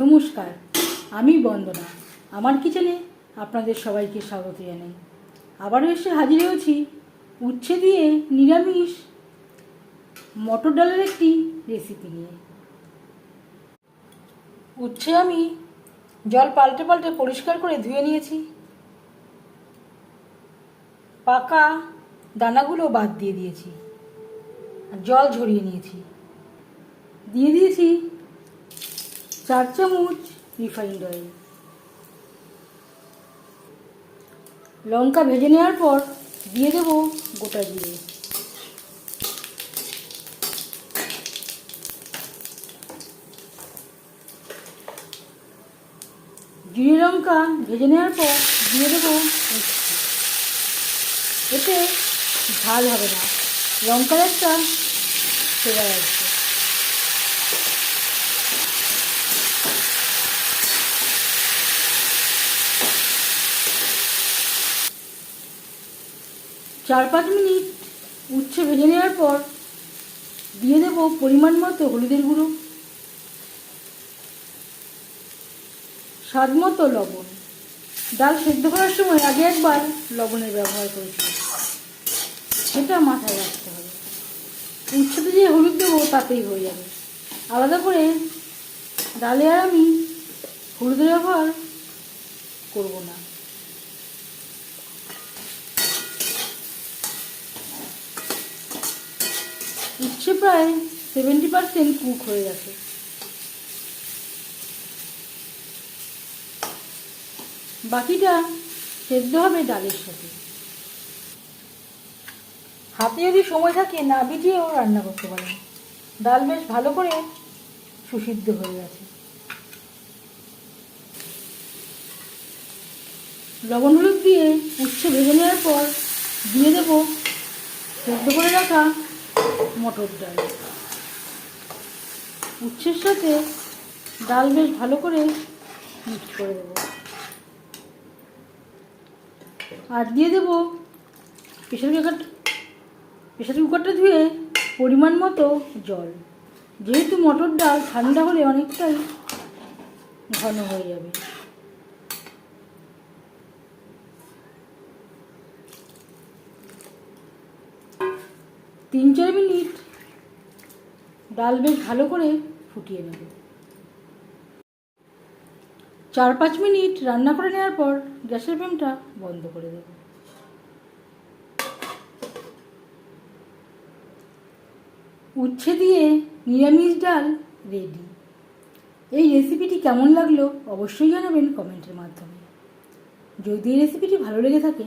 নমস্কার, আমি বন্দনা। আমার কিচেনে আপনাদের সবাইকে স্বাগত জানাই। আবারও এসে হাজির হয়েছি উচ্ছে দিয়ে নিরামিষ মটর ডালের একটি রেসিপি নিয়ে। উচ্ছে আমি জল পাল্টে পাল্টে পরিষ্কার করে ধুয়ে নিয়েছি। পাকা দানাগুলো বাদ দিয়ে দিয়েছি। জল ঝরিয়ে নিয়েছি। দিয়ে দিয়েছি চার চামচ রিফাইন্ড অয়েল। লঙ্কা ভেজে নেওয়ার পর দিয়ে দেবো গোটা জিরে। জিরে লঙ্কা ভেজে নেওয়ার পর দিয়ে দেবো এতে ঝাল হবে না। লঙ্কার একটা ফ্লেভার আসবে। চার পাঁচ মিনিট উচ্ছে ভেজে নেওয়ার পর দিয়ে দেবো পরিমাণ মতো হলুদের গুঁড়ো, স্বাদ মতো লবণ। ডাল সেদ্ধ করার সময় আগে একবার লবণের ব্যবহার করেছি সেটা মাথায় রাখতে হবে। উচ্ছেতে যে হলুদ দেবো তাতেই হয়ে যাবে। আলাদা করে ডালে আর আমি হলুদের ব্যবহার করব না। উচ্ছে প্রায় সেভেন্টি পার্সেন্ট কুক হয়ে গেছে। বাকিটা সেদ্ধ হবে ডালের সাথে। হাতে যদি সময় থাকে, না ভিজিয়েও রান্না করতে পারেন। ডাল বেশ ভালো করে সুসিদ্ধ হয়ে গেছে। লবণ হলুদ দিয়ে উচ্ছে ভেজে নেওয়ার পর দিয়ে দেবো সেদ্ধ করে রাখা মটর ডাল। উচ্ছের সাথে ডাল বেশ ভালো করে মিক্স করে দেবো আর দিয়ে দেবো প্রেশার কুকার প্রেশার কুকারটা ধুয়ে পরিমাণ মতো জল। যেহেতু মটর ডাল ঠান্ডা হলে অনেকটাই ঘন হয়ে যাবে। তিন চার মিনিট ডাল বেশ ভালো করে ফুটিয়ে নেব। চার পাঁচ মিনিট রান্না করে নেওয়ার পর গ্যাসের ফ্লেমটা বন্ধ করে দেব। উচ্ছে দিয়ে নিরামিষ ডাল রেডি। এই রেসিপিটি কেমন লাগল অবশ্যই জানাবেন কমেন্টের মাধ্যমে। যদি এই রেসিপিটি ভালো লেগে থাকে